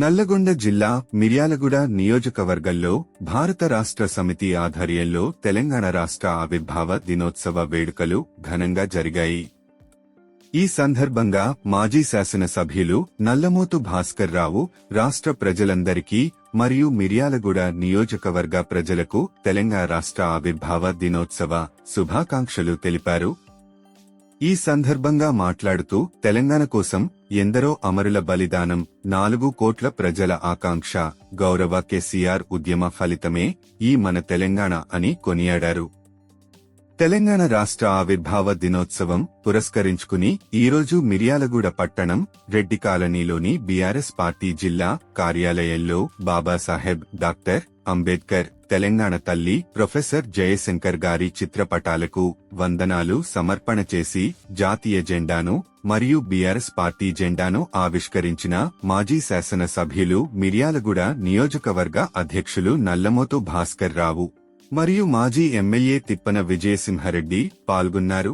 నల్లగొండ జిల్లా మిర్యాలగూడ నియోజకవర్గంలో భారత రాష్ట్ర సమితి ఆధ్వర్యంలో తెలంగాణ రాష్ట్ర ఆవిర్భావ దినోత్సవ వేడుకలు ఘనంగా జరిగాయి. ఈ సందర్భంగా మాజీ శాసనసభ్యులు నల్లమోతు భాస్కర్ రావు రాష్ట్ర ప్రజలందరికీ మరియు మిర్యాలగూడ నియోజకవర్గ ప్రజలకు తెలంగాణ రాష్ట్ర ఆవిర్భావ దినోత్సవ శుభాకాంక్షలు తెలిపారు. ఈ సందర్భంగా మాట్లాడుతూ తెలంగాణ కోసం ఎందరో అమరుల బలిదానం నాలుగు కోట్ల ప్రజల ఆకాంక్ష గౌరవ కేసీఆర్ ఉద్యమ ఫలితమే ఈ మన తెలంగాణ అని కొనియాడారు. తెలంగాణ రాష్ట్ర ఆవిర్భావ దినోత్సవం పురస్కరించుకుని ఈరోజు మిర్యాలగూడ పట్టణం రెడ్డి కాలనీలోని బీఆర్ఎస్ పార్టీ జిల్లా కార్యాలయంలో బాబాసాహెబ్ డాక్టర్ అంబేద్కర్ తెలంగాణ తల్లి ప్రొఫెసర్ జయశంకర్ గారి చిత్రపటాలకు వందనాలు సమర్పణ చేసి జాతీయ జెండాను మరియు బీఆర్ఎస్ పార్టీ జెండాను ఆవిష్కరించిన మాజీ శాసన సభ్యులు మిర్యాలగూడ నియోజకవర్గ అధ్యక్షులు నల్లమోతు భాస్కర్ రావు. మరియు మాజీ ఎమ్మెల్యే తిప్పన విజయసింహారెడ్డి పాల్గొన్నారు.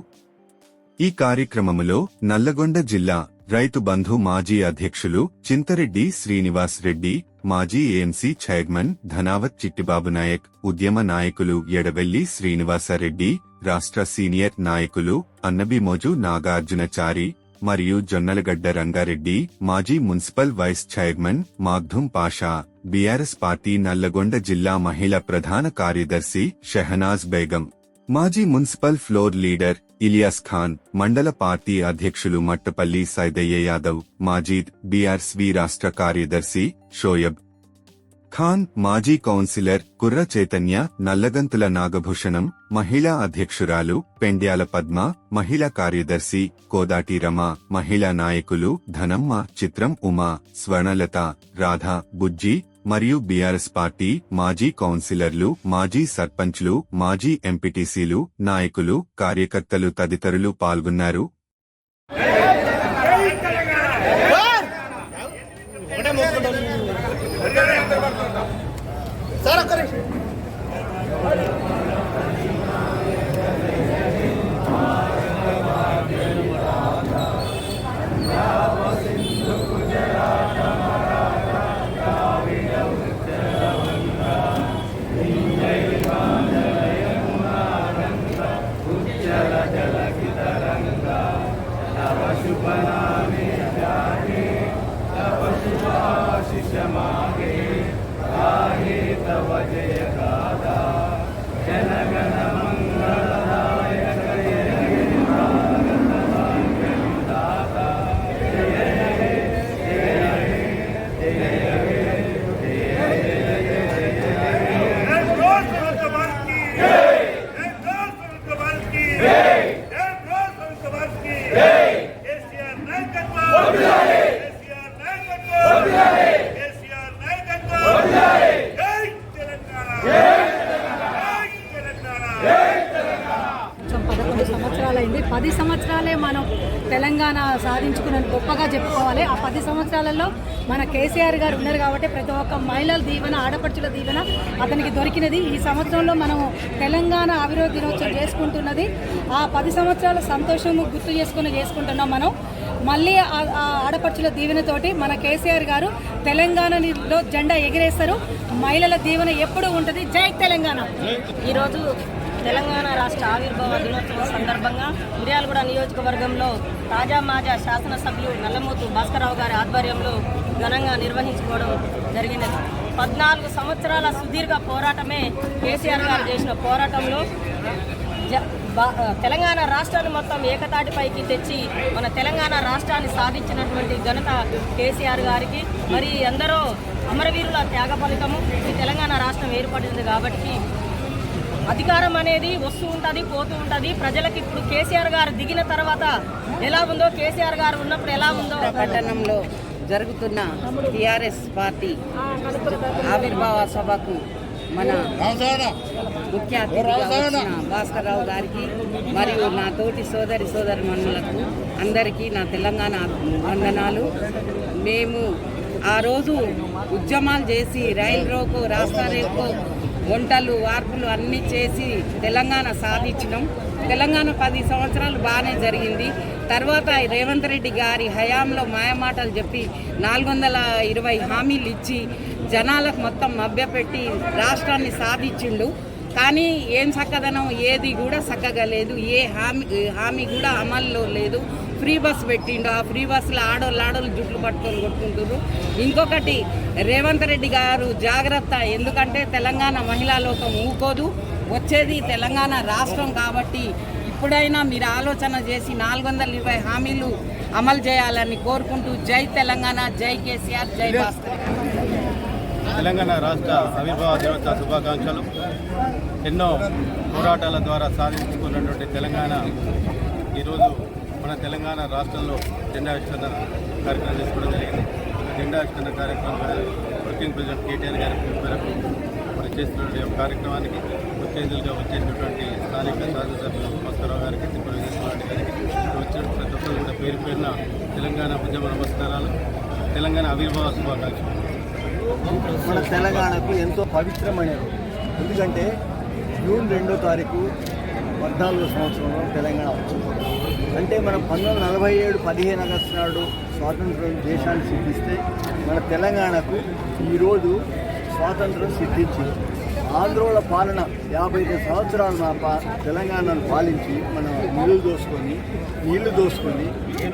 ఈ కార్యక్రమములో నల్లగొండ జిల్లా రైతు బంధు మాజీ అధ్యక్షులు చింతరెడ్డి శ్రీనివాస్ రెడ్డి మాజీ ఏఎంసీ చైర్మన్ ధనావత్ చిట్టిబాబు నాయక్ ఉద్యమ నాయకులు ఎడవెల్లి శ్రీనివాసరెడ్డి రాష్ట్ర సీనియర్ నాయకులు అన్నబిమోజు నాగార్జునచారి మరియు జొన్నలగడ్డ రంగారెడ్డి మాజీ municipal vice chairman Maghdum Pasha BRS party Nalgonda జిల్లా మహిళ ప్రధాన కార్యదర్శి షెహనాజ్ బేగం మాజీ municipal floor leader Ilyas Khan మండల పార్టీ అధ్యక్షులు మట్టపల్లి సైదయ్య యాదవ్ మాజీద్ బీఆర్ఎస్వి రాష్ట్ర కార్యదర్శి షోయబ్ ఖాన్ మాజీ కౌన్సిలర్ కుర్ర చైతన్య నల్లగంతుల నాగభూషణం మహిళా అధ్యక్షురాలు పెండ్యాల పద్మ మహిళా కార్యదర్శి కోదాటి రమ మహిళా నాయకులు ధనమ్మ చిత్రం ఉమా స్వర్ణలత రాధ బుజ్జి మరియు బీఆర్ఎస్ పార్టీ మాజీ కౌన్సిలర్లు మాజీ సర్పంచ్లు మాజీ ఎంపీటీసీలు నాయకులు కార్యకర్తలు తదితరులు పాల్గొన్నారు సార్ ఒక్క నిమిషం. Red Rose Santavarsky! Red Rose Santavarsky! Red Rose Santavarsky! KCR నాయకత్వం! కేసీఆర్ నాయకత్వం! కేసీఆర్ నాయకత్వం! జై తెలంగాణ! జై తెలంగాణ! రెండు సంవత్సరాలైంది. పది సంవత్సరాలే మనం తెలంగాణ సాధించుకున్న గొప్పగా చెప్పుకోవాలి. ఆ పది సంవత్సరాలలో మన కేసీఆర్ గారు ఉన్నారు కాబట్టి ప్రతి ఒక్క మహిళల దీవెన ఆడపడుచుల దీవెన అతనికి దొరికినది. ఈ సంవత్సరంలో మనం తెలంగాణ అభివృద్ధి దినోత్సవం చేసుకుంటున్నది. ఆ పది సంవత్సరాల సంతోషము గుర్తు చేసుకుని చేసుకుంటున్నాం మనం. మళ్ళీ ఆ- ఆడపడుచుల దీవెనతోటి మన కేసీఆర్ గారు తెలంగాణలో జెండా ఎగిరేస్తారు. మహిళల దీవెన ఎప్పుడు ఉంటుంది? జై తెలంగాణ! ఈరోజు తెలంగాణ రాష్ట్ర ఆవిర్భావ దినోత్సవం సందర్భంగా మిర్యాలగూడ నియోజకవర్గంలో తాజా మాజా శాసనసభ్యులు నల్లమూతు భాస్కరరావు గారి ఆధ్వర్యంలో ఘనంగా నిర్వహించుకోవడం జరిగినది పద్నాలుగు సంవత్సరాల సుదీర్ఘ పోరాటమే కేసీఆర్ గారు చేసిన పోరాటంలో జ- తెలంగాణ రాష్ట్రాన్ని మొత్తం ఏకతాటిపైకి తెచ్చి మన తెలంగాణ రాష్ట్రాన్ని సాధించినటువంటి ఘనత కేసీఆర్ గారికి. మరి ఎందరో అమరవీరుల త్యాగ ఫలితము ఈ తెలంగాణ రాష్ట్రం ఏర్పడింది కాబట్టి అధికారం అనేది వస్తూ ఉంటుంది పోతూ ఉంటుంది. ప్రజలకు ఇప్పుడు కేసీఆర్ గారు దిగిన తర్వాత ఎలా ఉందో కేసీఆర్ గారు ఉన్నప్పుడు ఎలా ఉందో పట్టణంలో జరుగుతున్న టిఆర్ఎస్ పార్టీ ఆవిర్భావ సభకు మన ముఖ్య అతిథిగా భాస్కర్ రావు గారికి మరియు నా తోటి సోదరి సోదరి మనులకు అందరికీ నా తెలంగాణ వందనాలు. మేము ఆ రోజు ఉద్యమాలు చేసి రైలు రోకో రాస్తా రేకో వంటలు వార్పులు అన్నీ చేసి తెలంగాణ సాధించినాం. తెలంగాణ పది సంవత్సరాలు బాగానే జరిగింది. తర్వాత రేవంత్ రెడ్డి గారి హయాంలో మాయమాటలు చెప్పి నాలుగు వందల ఇరవై హామీలు ఇచ్చి జనాలకు మొత్తం మభ్యపెట్టి రాష్ట్రాన్ని సాధించిండు. కానీ ఏం చక్కదనం? ఏది కూడా చక్కగా లేదు ఏ హామీ హామీ కూడా అమల్లో లేదు. ఫ్రీ బస్ పెట్టిండు ఆ ఫ్రీ బస్సులో ఆడోళ్ళు ఆడోళ్ళు జుట్లు పట్టుకొని కొట్టుకుంటారు ఇంకొకటి రేవంత్ రెడ్డి గారు జాగ్రత్త. ఎందుకంటే తెలంగాణ మహిళా లోకం ఊకోదు. వచ్చేది తెలంగాణ రాష్ట్రం కాబట్టి ఇప్పుడైనా మీరు ఆలోచన చేసి నాలుగు వందల ఇరవై హామీలు అమలు చేయాలని కోరుకుంటూ జై తెలంగాణ జై కేసీఆర్ జై భాస్కర్. తెలంగాణ రాష్ట్ర ఆవిర్భావ దినోత్సవ శుభాకాంక్షలు. ఎన్నో పోరాటాల ద్వారా సాధించుకున్నటువంటి తెలంగాణ ఈరోజు మన తెలంగాణ రాష్ట్రంలో జెండా విస్తరణ కార్యక్రమం చేసుకోవడం జరిగింది. జెండా విస్తరణ కార్యక్రమం వర్కింగ్ ప్రెసిడెంట్ కేటీఆర్ గారి మేరకు మరి చేస్తున్న కార్యక్రమానికి ముఖ్య వచ్చేసినటువంటి స్థానిక శాసనసభ్యులు భాస్కరరావు గారికి తిరుపతి విజయస్వామి గారికి వచ్చిన ప్రతి ఒక్కరు కూడా పేరు పేరున తెలంగాణ ఉద్యమ నమస్కారాలు తెలంగాణ ఆవిర్భావ శుభాకాంక్షలు. మన తెలంగాణకు ఎంతో పవిత్రమైన రోజు ఎందుకంటే జూన్ రెండో తారీఖు పద్నాలుగో సంవత్సరంలో తెలంగాణ వచ్చింది. అంటే మనం పంతొమ్మిది వందల నలభై ఏడు పదిహేను ఆగస్టు నాడు స్వాతంత్రం దేశాన్ని సిద్ధిస్తే మన తెలంగాణకు ఈరోజు స్వాతంత్రం సిద్ధించింది. ఆంధ్రోల పాలన యాభై ఐదు సంవత్సరాలు మా పా తెలంగాణను పాలించి మనం నీళ్ళు దోసుకొని నీళ్ళు దోసుకొని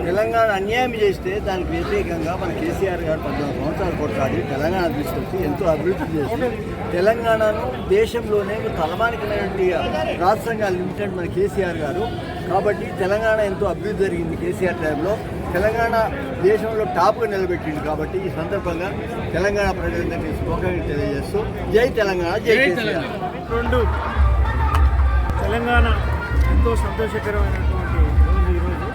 తెలంగాణ అన్యాయం చేస్తే దానికి వ్యతిరేకంగా మన కేసీఆర్ గారు పద్నాలుగు సంవత్సరాలు కొట్లాడి తెలంగాణ తీసుకొచ్చి ఎంతో అభివృద్ధి చేసి తెలంగాణను దేశంలోనే తలమానికమైనటువంటి రాష్ట్రంగా లిమిటెడ్ మన కేసీఆర్ గారు. కాబట్టి తెలంగాణ ఎంతో అభివృద్ధి జరిగింది కేసీఆర్ టైంలో. తెలంగాణ దేశంలో టాప్గా నిలబెట్టింది కాబట్టి ఈ సందర్భంగా తెలంగాణ ప్రజలందరికీ శుభాకాంక్షలు తెలియజేస్తూ జై తెలంగాణ జై కేసీఆర్. రెండు తెలంగాణ ఎంతో సంతోషకరమైనటువంటి రోజు ఈరోజు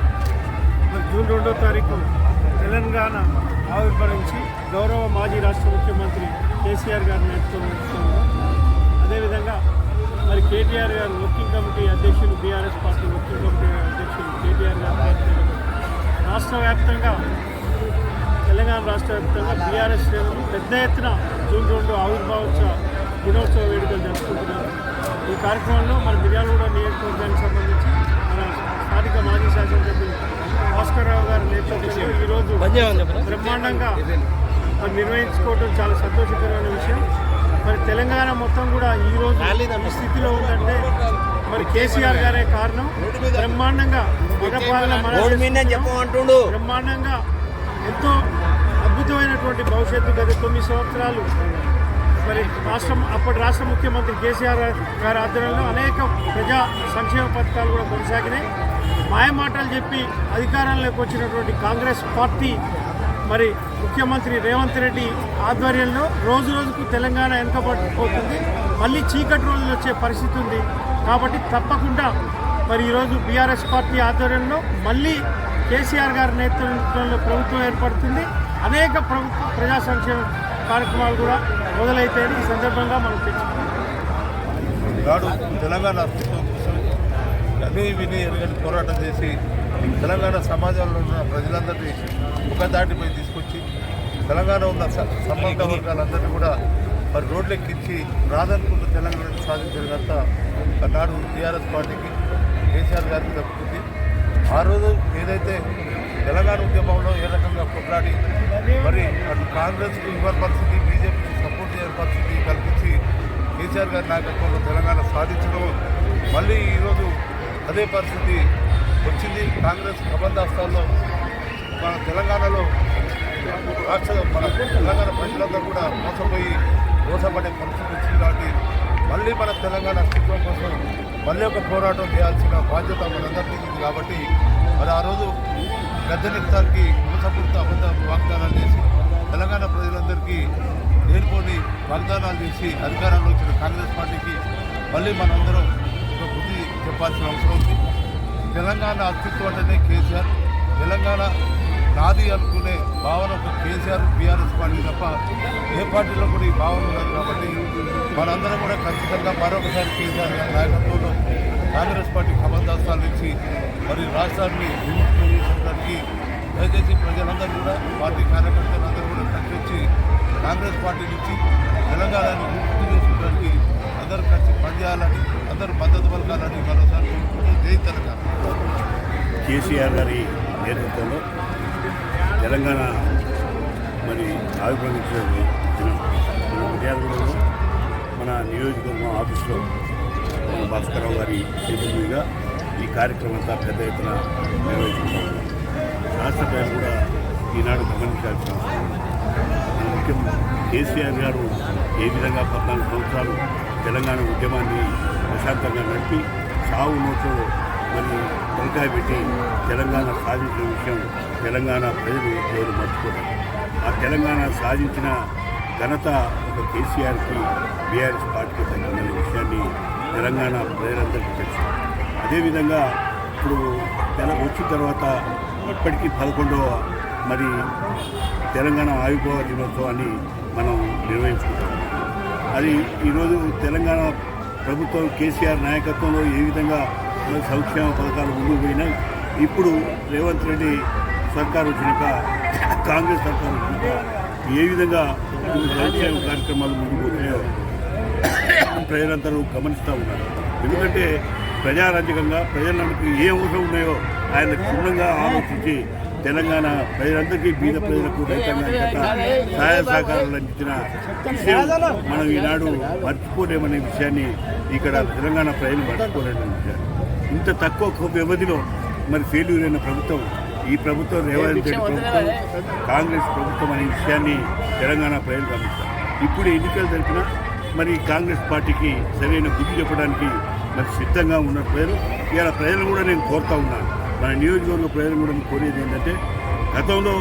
జూన్ రెండో తారీఖు తెలంగాణ ఆవిర్భవించి గౌరవ మాజీ రాష్ట్ర ముఖ్యమంత్రి కేసీఆర్ గారి నేతృత్వంలో అదేవిధంగా మరి కేటీఆర్ గారు వర్కింగ్ కమిటీ అధ్యక్షులు బీఆర్ఎస్ పార్టీ వర్కింగ్ కమిటీ అధ్యక్షులు కేటీఆర్ గారు రాష్ట్ర వ్యాప్తంగా తెలంగాణ రాష్ట్ర వ్యాప్తంగా బీఆర్ఎస్ శ్రేణులు పెద్ద ఎత్తున జూన్ రెండు ఆవిర్భావోత్సవ దినోత్సవ వేడుకలు జరుపుకుంటున్నారు. ఈ కార్యక్రమంలో మన మిర్యాలగూడ నియోజకవర్గానికి సంబంధించి మన స్థానిక మాజీ శాసనసభ్యులు భాస్కర్రావు గారి నేతృత్వంలో ఈరోజు బ్రహ్మాండంగా మరి నిర్వహించుకోవడం చాలా సంతోషకరమైన విషయం. మరి తెలంగాణ మొత్తం కూడా ఈరోజు ఈ స్థితిలో ఉందంటే మరి కేసీఆర్ గారే కారణం. బ్రహ్మాండంగా మనం బ్రహ్మాండంగా ఎంతో అద్భుతమైనటువంటి భవిష్యత్తు గత తొమ్మిది సంవత్సరాలు. మరి రాష్ట్రం అప్పటి రాష్ట్ర ముఖ్యమంత్రి కేసీఆర్ గారి ఆధ్వర్యంలో అనేక ప్రజా సంక్షేమ పథకాలు కూడా కొనసాగినాయి. మాయమాటలు చెప్పి అధికారంలోకి వచ్చినటువంటి కాంగ్రెస్ పార్టీ మరి ముఖ్యమంత్రి రేవంత్ రెడ్డి ఆధ్వర్యంలో రోజు రోజుకు తెలంగాణ వెనుకబడిపోతుంది. మళ్ళీ చీకటి రోజులు వచ్చే పరిస్థితి ఉంది. కాబట్టి తప్పకుండా మరి ఈరోజు బీఆర్ఎస్ పార్టీ ఆధ్వర్యంలో మళ్ళీ కేసీఆర్ గారి నేతృత్వంలో ప్రభుత్వం ఏర్పడుతుంది. అనేక ప్రభుత్వ ప్రజా సంక్షేమ కార్యక్రమాలు కూడా మొదలైతాయని ఈ సందర్భంగా మనం తెచ్చుకున్నాం నాడు తెలంగాణ అస్తిత్వం కోసం అన్నీ విని ఎరగని పోరాటం చేసి తెలంగాణ సమాజంలో ఉన్న ప్రజలందరినీ ఒక దాటిపై తీసుకొచ్చి తెలంగాణ ఉన్న స- సంబంధ వర్గాలందరినీ కూడా మరి రోడ్లెక్కించి రాదనుకున్న తెలంగాణ సాధించడంత నాడు టీఆర్ఎస్ పార్టీకి కేసీఆర్ గారికి దక్కుతుంది ఆ రోజు ఏదైతే తెలంగాణ ఉద్యమంలో ఏ రకంగా కొట్లాడి మరి అటు కాంగ్రెస్కి ఇవ్వని పరిస్థితి బీజేపీకి సపోర్ట్ చేయని పరిస్థితి కల్పించి కేసీఆర్ గారి నాయకత్వంలో తెలంగాణ సాధించడం మళ్ళీ ఈరోజు అదే పరిస్థితి వచ్చింది. కాంగ్రెస్ ప్రబంధాస్తాల్లో మన తెలంగాణలో రాష్ట్ర మన తెలంగాణ ప్రజలందరూ కూడా మోసపోయి మోసపడే పరిస్థితి వచ్చింది కాబట్టి మళ్ళీ మన తెలంగాణ అస్తిత్వం కోసం మళ్ళీ ఒక పోరాటం చేయాల్సిన బాధ్యత మనందరికీ ఉంది కాబట్టి మరి ఆ రోజు గద్దెనెక్తానికి మోసపూరిత అబద్ధ వాగ్దానాలు చేసి తెలంగాణ ప్రజలందరికీ నేర్కొని వాగ్దానాలు చేసి అధికారంలో వచ్చిన కాంగ్రెస్ పార్టీకి మళ్ళీ మనందరం ఒక బుద్ధి చెప్పాల్సిన అవసరం ఉంది. తెలంగాణ అస్తిత్వం అంటేనే కేసీఆర్ తెలంగాణ నాది అనుకునే భావన ఒక కేసీఆర్ బీఆర్ఎస్ పార్టీ తప్ప ఏ పార్టీలో కూడా ఈ భావన ఉన్నది కాబట్టి మనందరం కూడా ఖచ్చితంగా మరొకసారి కేసీఆర్ గారి నాయకత్వంలో కాంగ్రెస్ పార్టీ కమల్దాస్తాలు ఇచ్చి మరి రాష్ట్రాన్ని విముక్తి చేసుకోవడానికి దయచేసి ప్రజలందరూ కూడా పార్టీ కార్యకర్తలందరూ కూడా కలిసి కాంగ్రెస్ పార్టీ నుంచి తెలంగాణను విముక్తి చేసుకోవడానికి అందరూ కలిసి పనిచేయాలని అందరూ మద్దతు పలకాలని మరోసారి జై తెలంగాణ. కేసీఆర్ గారి నేతృత్వంలో తెలంగాణ మరి ఆవిర్భవించిన దినం మన విద్యార్థులను మన నియోజకవర్గం ఆఫీస్లో మన భాస్కరరావు గారి చేతుల ఈ కార్యక్రమం అంతా పెద్ద ఎత్తున నిర్వహించుకుంటాం రాష్ట్ర ప్రజలు కూడా ఈనాడు గమనించాల్సిన అవసరం ముఖ్యం కేసీఆర్ గారు ఏ విధంగా పద్నాలుగు సంవత్సరాలు తెలంగాణ ఉద్యమాన్ని ప్రశాంతంగా నడిపి సాగు నోట్లో మరి వంకాయ పెట్టి తెలంగాణ సాధించిన విషయం తెలంగాణ ప్రజలు ఎవరు మర్చిపోతారు? ఆ తెలంగాణ సాధించిన ఘనత ఒక కేసీఆర్కి బీఆర్ఎస్ పార్టీకి తగ్గిందనే విషయాన్ని తెలంగాణ ప్రజలందరికీ తెలుసు. అదేవిధంగా ఇప్పుడు తెల వచ్చిన తర్వాత ఇప్పటికీ పదకొండవ మరి తెలంగాణ ఆవిర్భావ దినోత్సవాన్ని మనం నిర్వహించుకుంటాం. అది ఈరోజు తెలంగాణ ప్రభుత్వం కేసీఆర్ నాయకత్వంలో ఏ విధంగా సంక్షేమ పథకాలు ముందుకు పోయినాయి. ఇప్పుడు రేవంత్ రెడ్డి సర్కారు వచ్చినాక కాంగ్రెస్ సర్కారు వచ్చినాక ఏ విధంగా సంక్షేమ కార్యక్రమాలు ముందుకు పోతున్నాయో ప్రజలందరూ గమనిస్తూ ఉన్నారు. ఎందుకంటే ప్రజారాజ్యకంగా ప్రజలందరికీ ఏ అవసరం ఉన్నాయో ఆయన క్షుణ్ణంగా ఆలోచించి తెలంగాణ ప్రజలందరికీ బీద ప్రజలకు రైతాంగానికి సహాయ సహకారాలు అందించిన విషయం మనం ఈనాడు మర్చిపోలేమనే విషయాన్ని ఇక్కడ తెలంగాణ ప్రజలు మర్చిపోలేని విషయాన్ని ఇంత తక్కువ వ్యవధిలో మరి ఫెయిల్యూర్ అయిన ప్రభుత్వం ఈ ప్రభుత్వం రేవంత్ రెడ్డి ప్రభుత్వం కాంగ్రెస్ ప్రభుత్వం అనే విషయాన్ని తెలంగాణ ప్రజలు గమనిస్తారు. ఇప్పుడు ఎన్నికలు జరిపిన మరి కాంగ్రెస్ పార్టీకి సరైన బుద్ధి చెప్పడానికి మరి సిద్ధంగా ఉన్న ప్రజలు. ఇవాళ ప్రజలు కూడా నేను కోరుతా ఉన్నాను మన నియోజకవర్గ ప్రజలు కూడా కోరేది ఏంటంటే గతంలో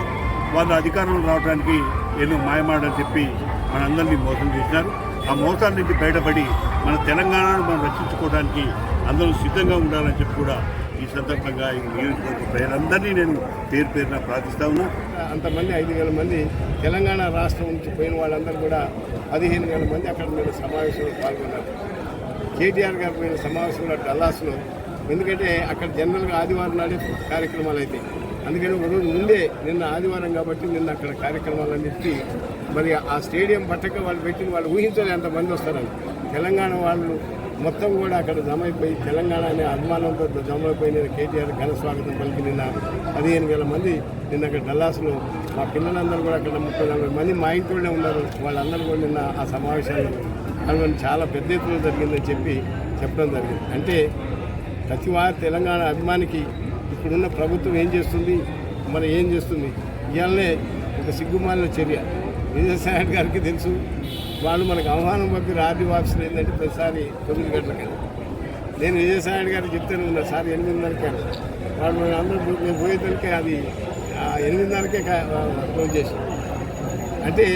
వాళ్ళ అధికారంలో రావడానికి ఎన్నో మాయమాటలు చెప్పి మనందరినీ మోసం చేసినారు. ఆ మోసాల నుంచి బయటపడి మన తెలంగాణను మనం రక్షించుకోవడానికి అందరూ సిద్ధంగా ఉండాలని చెప్పి కూడా ఈ సందర్భంగా ఈ నియోజకవర్గ ప్రజలందరినీ నేను పేరు పేరున ప్రార్థిస్తా ఉన్నా. అంతమంది ఐదు వేల మంది తెలంగాణ రాష్ట్రం నుంచి పోయిన వాళ్ళందరూ కూడా పదిహేను వేల మంది అక్కడ మీరు సమావేశంలో పాల్గొన్నారు. కేటీఆర్ గారు పోయిన సమావేశంలో డల్లాస్లో. ఎందుకంటే అక్కడ జనరల్గా ఆదివారం నాడే కార్యక్రమాలు అయితే. అందుకని ఒక రోజు ముందే నిన్న ఆదివారం కాబట్టి నిన్న అక్కడ కార్యక్రమాలన్నిటి మరి ఆ స్టేడియం పట్టక వాళ్ళు పెట్టిన వాళ్ళు ఊహించలే అంతమంది వస్తారని. తెలంగాణ వాళ్ళు మొత్తం కూడా అక్కడ జమైపోయి తెలంగాణ అనే అభిమానంతో జమైపోయి నేను కేటీఆర్ ఘన స్వాగతం పలికి నిన్న పదిహేను వేల మంది నిన్న అక్కడ డల్లాస్లో. మా పిల్లలందరూ కూడా అక్కడ ముప్పై నలభై మంది మా ఇంట్లోనే ఉన్నారు. వాళ్ళందరూ కూడా నిన్న ఆ సమావేశాల్లో పాల్గొని చాలా పెద్ద ఎత్తున జరిగిందని చెప్పి చెప్పడం జరిగింది. అంటే ప్రతి వారి తెలంగాణ అభిమానికి ఇప్పుడున్న ప్రభుత్వం ఏం చేస్తుంది? మరి ఏం చేస్తుంది? ఇవాళనే ఒక సిగ్గుమాలిన చర్య. విజయసాయి గారికి తెలుసు. వాళ్ళు మనకు ఆహ్వానం పంపి ఆర్డీ ఆఫీసులు ఏంటంటే ప్రతిసారి తొమ్మిది గంటలకి నేను విజయసాయి గారికి చెప్తూనే ఉన్నా సార్ ఎనిమిదిన్నరకే. వాళ్ళు మన అందరూ మేము పోయేదానికే అది ఎనిమిదిన్నరకే క్లోజ్ చేసి అంటే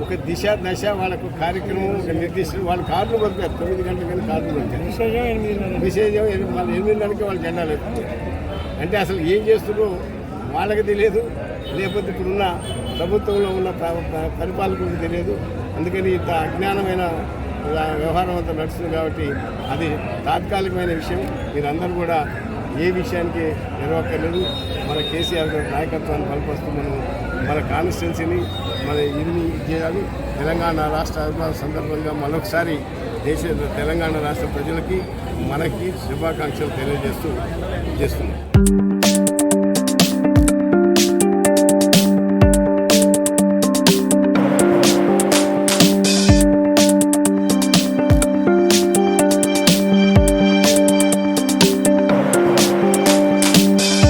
ఒక దిశ దశ వాళ్ళకు కార్యక్రమం ఒక నిర్దిష్ట వాళ్ళు కార్డులు పంపారు తొమ్మిది గంటలకని కార్డులు పంపారు. విశేషం ఎనిమిది మళ్ళీ ఎనిమిదిన్నరకే వాళ్ళు జెండాలు ఎత్తుతారు అంటే అసలు ఏం చేస్తున్నారో వాళ్ళకి తెలియదు లేకపోతే ఇప్పుడున్న ప్రభుత్వంలో ఉన్న ప్ర- ప్ర- పరిపాలకులకు తెలియదు. అందుకని ఇంత అజ్ఞానమైన వ్యవహారం అంతా నడుస్తుంది కాబట్టి అది తాత్కాలికమైన విషయం. మీరందరూ కూడా ఏ విషయానికి నిర్వక్కర్లేదు మన కేసీఆర్ గారి నాయకత్వాన్ని బలపరుస్తూ మనం మన కాన్స్టిట్యున్సీని మన ఇది చేయాలి తెలంగాణ రాష్ట్ర అభిమాన సందర్భంగా మరొకసారి దేశ తెలంగాణ రాష్ట్ర ప్రజలకి మనకి శుభాకాంక్షలు తెలియజేస్తూ చేస్తున్నాం.